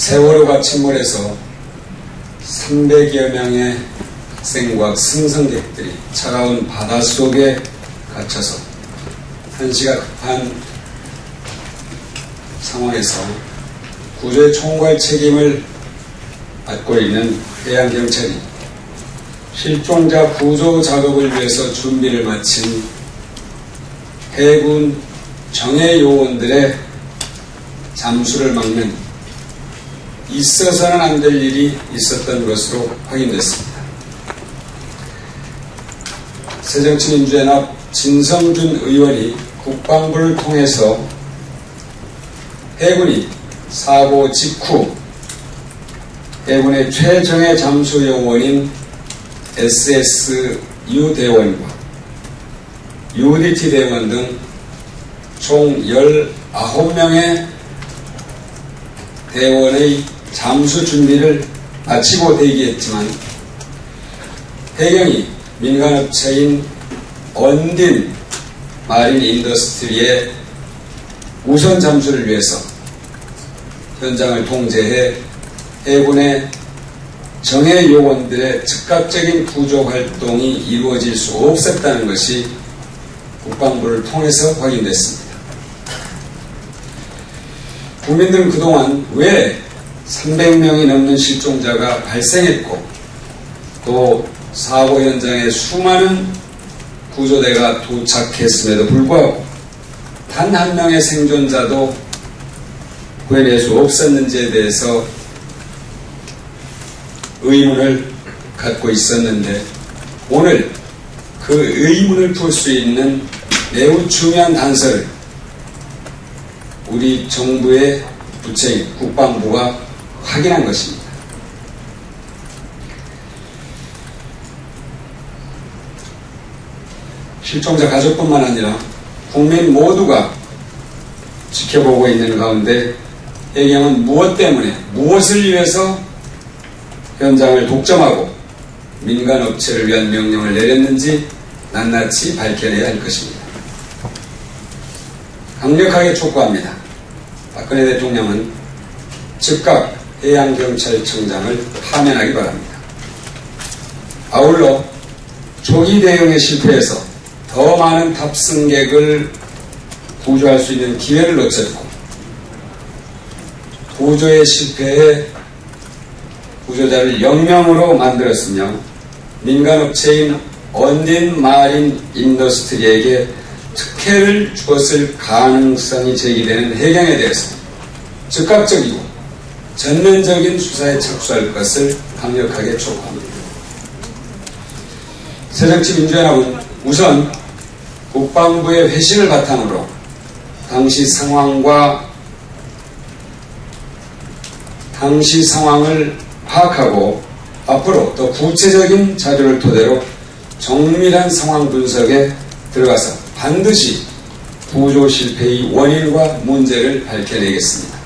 세월호가 침몰해서 300여 명의 학생과 승선객들이 차가운 바닷속에 갇혀서 한시가 급한 상황에서 구조의 총괄 책임을 맡고 있는 해양경찰이 실종자 구조 작업을 위해서 준비를 마친 해군 정예 요원들의 잠수를 막는 있어서는 안 될 일이 있었던 것으로 확인됐습니다. 새정치민주연합 진성준 의원이 국방부를 통해서 해군이 사고 직후 해군의 최정예 잠수 요원인 SSU 대원과 UDT 대원 등 총 19명의 대원의 잠수 준비를 마치고 대기했지만 해경이 민간업체인 언딘 마린 인더스트리의 우선 잠수를 위해서 현장을 통제해 해군의 정예 요원들의 즉각적인 구조 활동이 이루어질 수 없었다는 것이 국방부를 통해서 확인됐습니다. 국민들은 그동안 왜 300명이 넘는 실종자가 발생했고 또 사고 현장에 수많은 구조대가 도착했음에도 불구하고 단 한 명의 생존자도 구해낼 수 없었는지에 대해서 의문을 갖고 있었는데 오늘 그 의문을 풀 수 있는 매우 중요한 단서를 우리 정부의 부처인 국방부가 확인한 것입니다. 실종자 가족뿐만 아니라 국민 모두가 지켜보고 있는 가운데 해경은 무엇 때문에 무엇을 위해서 현장을 독점하고 민간 업체를 위한 명령을 내렸는지 낱낱이 밝혀내야 할 것입니다. 강력하게 촉구합니다. 박근혜 대통령은 즉각 해양경찰청장을 파면하기 바랍니다. 아울러 조기 대응에 실패해서 더 많은 탑승객을 구조할 수 있는 기회를 놓쳤고 구조에 실패해 구조자를 0명으로 만들었으며 민간업체인 언딘 마린 인더스트리에게 특혜를 주었을 가능성이 제기되는 해경에 대해서 즉각적이고 전면적인 수사에 착수할 것을 강력하게 촉구합니다. 새정치 민주연합은 우선 국방부의 회신을 바탕으로 당시 상황과 당시 상황을 파악하고 앞으로 더 구체적인 자료를 토대로 정밀한 상황 분석에 들어가서 반드시 구조 실패의 원인과 문제를 밝혀내겠습니다.